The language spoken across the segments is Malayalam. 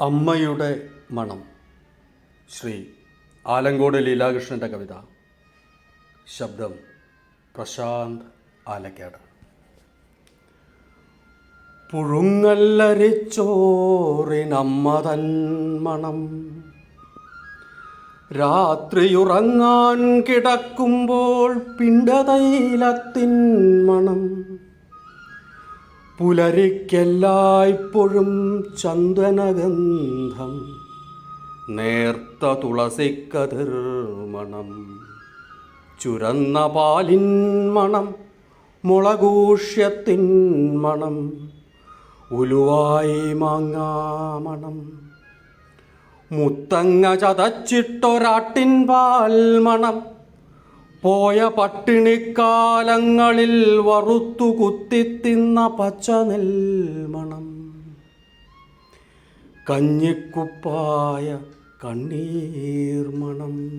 അമ്മയുടെ മണം. ശ്രീ ആലങ്കോട് ലീലാകൃഷ്ണന്റെ കവിത. ശബ്ദം പ്രശാന്ത് ആലക്കാട്. പുഴുങ്ങല്ലരിച്ചോറിനമ്മ തൻ മണം. രാത്രിയുറങ്ങാൻ കിടക്കുമ്പോൾ പിണ്ടതൈലത്തിൻ മണം. പുലരിക്കെല്ലായ്പ്പോഴും ചന്ദനഗന്ധം. നേർത്ത തുളസിക്കതിർ മണം. ചുരന്ന പാലിൻ മണം. മുളകൂഷ്യത്തിൻ മണം. ഉലുവായി മാങ്ങാമണം മുത്തങ്ങ ചതച്ചിട്ടൊരാട്ടിൻ പാൽ മണം. പോയ പട്ടിണിക്കാലങ്ങളിൽ വറുത്തു കുത്തിത്തിന്ന പച്ച നെൽമണം കഞ്ഞിക്കുപ്പായ കണ്ണീർമണം.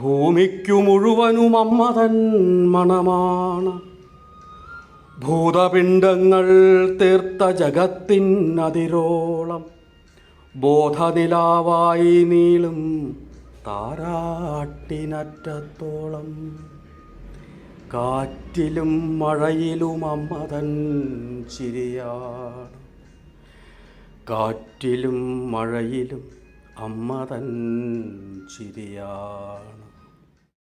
ഭൂമിക്കു മുഴുവനും അമ്മതൻ മണമാണ്. ഭൂതപിണ്ഡങ്ങൾ തീർത്ത ജഗത്തിനതിരോളം ബോധനിലാവായി നീളും താരാട്ടിനറ്റത്തോളം കാറ്റിലും മഴയിലും അമ്മതൻ ചിരിയാണ് കാറ്റിലും മഴയിലും അമ്മതൻ ചിരിയാണ്